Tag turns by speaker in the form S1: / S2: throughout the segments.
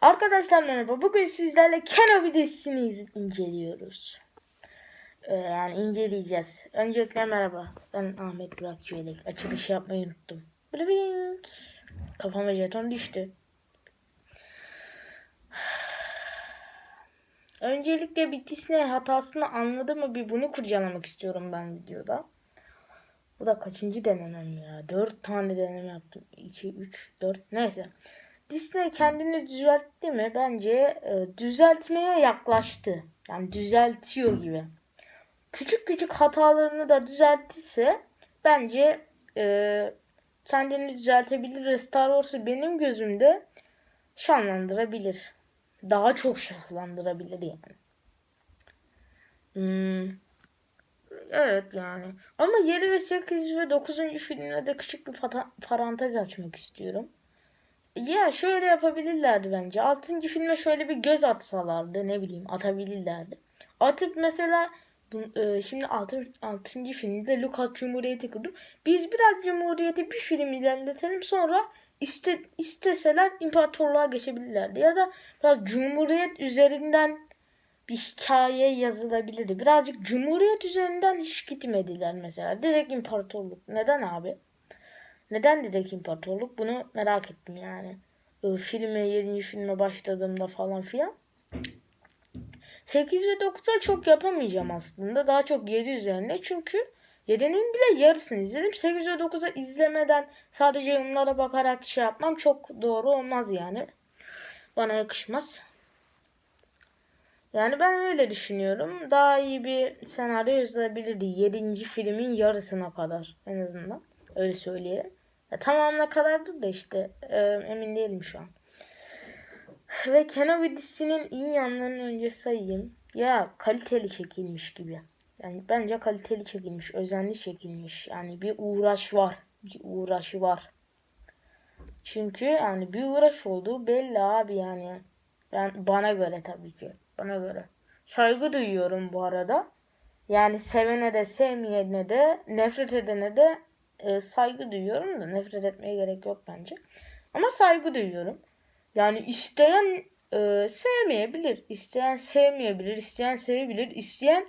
S1: Arkadaşlar merhaba. Bugün sizlerle Kenobi dizisini iz- inceliyoruz. Ee, yani inceleyeceğiz. Öncelikle merhaba. Ben Ahmet Burak Çelik. Açılış yapmayı unuttum. Blink. Kafama jeton düştü. Öncelikle bir Disney hatasını anladı mı bir bunu kurcalamak istiyorum ben videoda. Bu da kaçıncı denemem ya? 4 tane deneme yaptım. 2, 3, 4 neyse. Disney kendini düzeltti mi? Bence e, düzeltmeye yaklaştı. Yani düzeltiyor gibi. Küçük küçük hatalarını da düzelttiyse bence e, kendini düzeltebilir ve Star Wars'u benim gözümde şanlandırabilir. Daha çok şahlandırabilir yani. Hmm, Evet yani. Ama 7 ve 8 ve 9. filmde de küçük bir parantez açmak istiyorum. Ya şöyle yapabilirlerdi bence. 6. filme şöyle bir göz atsalardı ne bileyim atabilirlerdi. Atıp mesela e, şimdi 6. 6. filmde Lucas Cumhuriyeti kurdu. Biz biraz Cumhuriyeti bir film ilerletelim sonra iste, isteseler imparatorluğa geçebilirlerdi. Ya da biraz Cumhuriyet üzerinden bir hikaye yazılabilirdi. Birazcık Cumhuriyet üzerinden hiç gitmediler mesela. Direkt imparatorluk. Neden abi? Neden direkt imparatorluk? Bunu merak ettim yani. Ee, filme, 7. filme başladığımda falan filan. 8 ve 9'a çok yapamayacağım aslında. Daha çok 7 üzerine. Çünkü 7'nin bile yarısını izledim. 8 ve 9'a izlemeden sadece yorumlara bakarak şey yapmam çok doğru olmaz yani. Bana yakışmaz. Yani ben öyle düşünüyorum. Daha iyi bir senaryo yazılabilirdi. 7. filmin yarısına kadar en azından. Öyle söyleyelim. Ya, tamamına kadardır da işte e, emin değilim şu an. Ve Kenobi dizisinin iyi yanlarını önce sayayım. Ya kaliteli çekilmiş gibi. Yani bence kaliteli çekilmiş, özenli çekilmiş. Yani bir uğraş var. Bir uğraşı var. Çünkü yani bir uğraş olduğu belli abi yani. Ben bana göre tabii ki. Bana göre. Saygı duyuyorum bu arada. Yani sevene de sevmeyene de nefret edene de e, saygı duyuyorum da nefret etmeye gerek yok bence. Ama saygı duyuyorum. Yani isteyen e, sevmeyebilir, isteyen sevmeyebilir, isteyen sevebilir, isteyen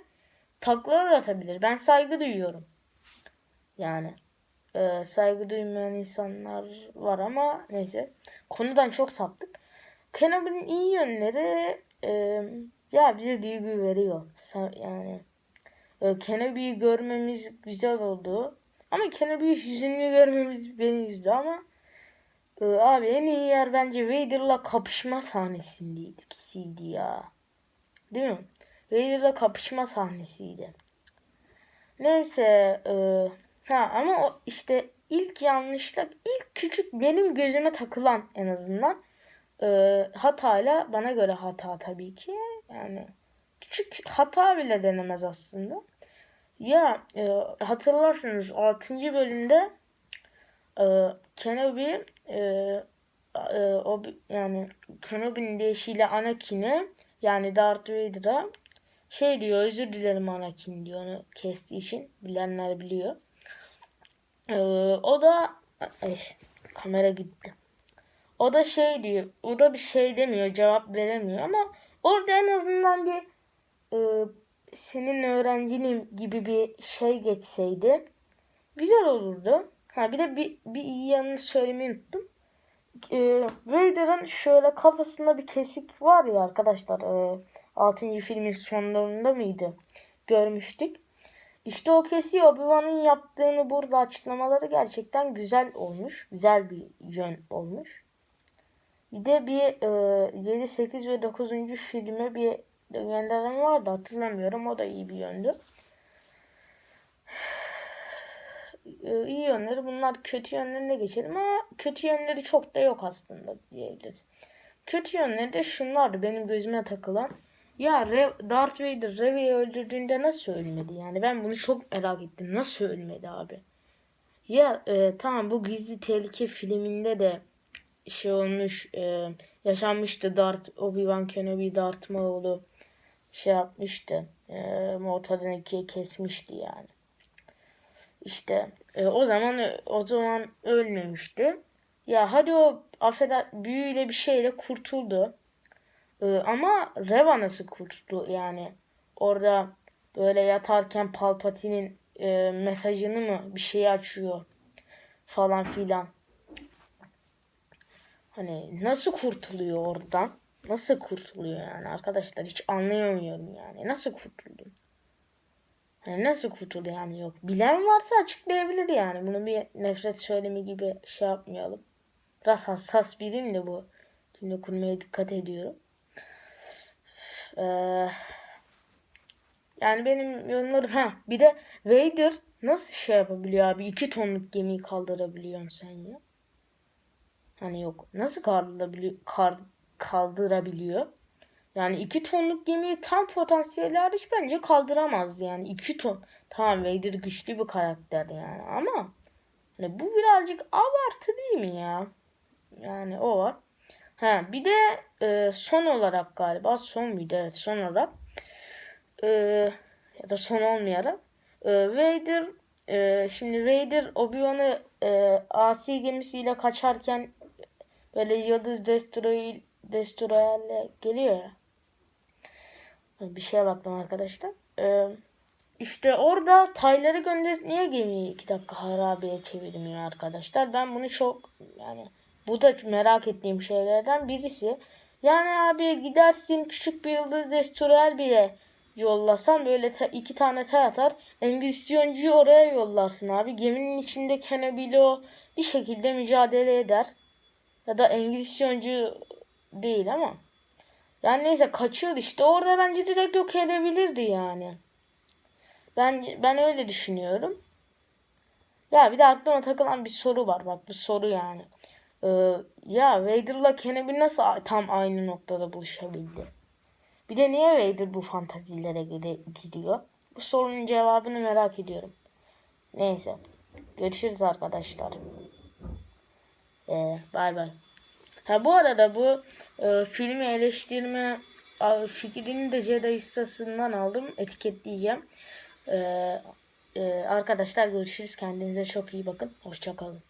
S1: taklalar atabilir. Ben saygı duyuyorum. Yani e, saygı duymayan insanlar var ama neyse. Konudan çok saptık. Kenobi'nin iyi yönleri e, ya bize duygu veriyor. Yani e, Kenobi'yi görmemiz güzel oldu. Ama Kenobi'yi hüzünlü görmemiz beni üzdü ama e, abi en iyi yer bence Vader'la kapışma sahnesindeydi. ikisiydi ya. Değil mi? Vader'la kapışma sahnesiydi. Neyse e, ha ama o işte ilk yanlışlık ilk küçük benim gözüme takılan en azından e, hatayla bana göre hata tabii ki yani küçük hata bile denemez aslında. Ya e, hatırlarsınız 6. bölümde e, Kenobi e, e, o yani Kenobi'nin deyişiyle Anakin'e yani Darth Vader'a şey diyor özür dilerim Anakin diyor onu kestiği için bilenler biliyor. E, o da ay, kamera gitti. O da şey diyor. O da bir şey demiyor. Cevap veremiyor ama orada en azından bir e, senin öğrencinim gibi bir şey geçseydi güzel olurdu. Ha bir de bir, bir iyi yanını söylemeyi unuttum. E, Vader'ın şöyle kafasında bir kesik var ya arkadaşlar. E, 6. filmin sonlarında mıydı? Görmüştük. İşte o kesiyi Obi-Wan'ın yaptığını burada açıklamaları gerçekten güzel olmuş. Güzel bir yön olmuş. Bir de bir e, 7, 8 ve 9. filme bir gönderme vardı hatırlamıyorum. O da iyi bir yöndü. E, iyi yönleri bunlar kötü yönlerine geçelim ama kötü yönleri çok da yok aslında diyebiliriz. Kötü yönleri de şunlardı benim gözüme takılan. Ya Darth Vader Reve'yi öldürdüğünde nasıl ölmedi? Yani ben bunu çok merak ettim. Nasıl ölmedi abi? Ya e, tamam bu gizli tehlike filminde de şey olmuş e, yaşanmıştı Darth Obi-Wan Kenobi Darth Maul'u şey yapmıştı e, ortadan ikiye kesmişti yani. İşte e, o zaman o zaman ölmemişti. Ya hadi o affeder büyüyle bir şeyle kurtuldu. Ee, ama Reva nasıl kurtuldu yani orada böyle yatarken Palpatine'in e, mesajını mı bir şey açıyor falan filan. Hani nasıl kurtuluyor oradan? Nasıl kurtuluyor yani arkadaşlar hiç anlayamıyorum yani. Nasıl kurtuldun? Yani nasıl kurtuluyor yani yok. Bilen varsa açıklayabilir yani. Bunu bir nefret söylemi gibi şey yapmayalım. Biraz hassas biriyim de bu. Cümle kurmaya dikkat ediyorum. Ee, yani benim yorumlarım ha bir de Vader nasıl şey yapabiliyor abi? iki tonluk gemiyi kaldırabiliyorsun sen ya. Hani yok. Nasıl kaldırabiliyor? Kar, kaldırabiliyor? Yani 2 tonluk gemiyi tam potansiyeli hariç bence kaldıramazdı yani 2 ton. Tamam Vader güçlü bir karakter yani ama hani bu birazcık abartı değil mi ya? Yani o var. Ha bir de e, son olarak galiba son muydu? Evet son olarak e, ya da son olmayarak e, Vader e, şimdi Vader Obi-Wan'ı e, asi gemisiyle kaçarken böyle Yıldız Destroyer'le geliyor ya. Bir şeye baktım arkadaşlar. Ee, işte orada Tayları gönderip niye gemiyi iki dakika harabeye çevirmiyor arkadaşlar? Ben bunu çok yani bu da merak ettiğim şeylerden birisi. Yani abi gidersin küçük bir yıldız destroyer bile yollasan böyle ta, iki tane tay atar. Engizisyoncuyu oraya yollarsın abi. Geminin içinde Kenobilo bir şekilde mücadele eder. Ya da Engizisyoncu değil ama. Yani neyse kaçıyor işte. Orada bence direkt yok edebilirdi yani. Ben ben öyle düşünüyorum. Ya bir de aklıma takılan bir soru var. Bak bu soru yani. Ee, ya Vader'la Kenobi nasıl tam aynı noktada buluşabildi? Bir de niye Vader bu fantazilere gidiyor? Bu sorunun cevabını merak ediyorum. Neyse. Görüşürüz arkadaşlar. Ee, bay bay. Ha bu arada bu e, filmi eleştirme fikrini de Jedi Istası'ndan aldım. Etiketleyeceğim. E, e, arkadaşlar görüşürüz. Kendinize çok iyi bakın. Hoşçakalın.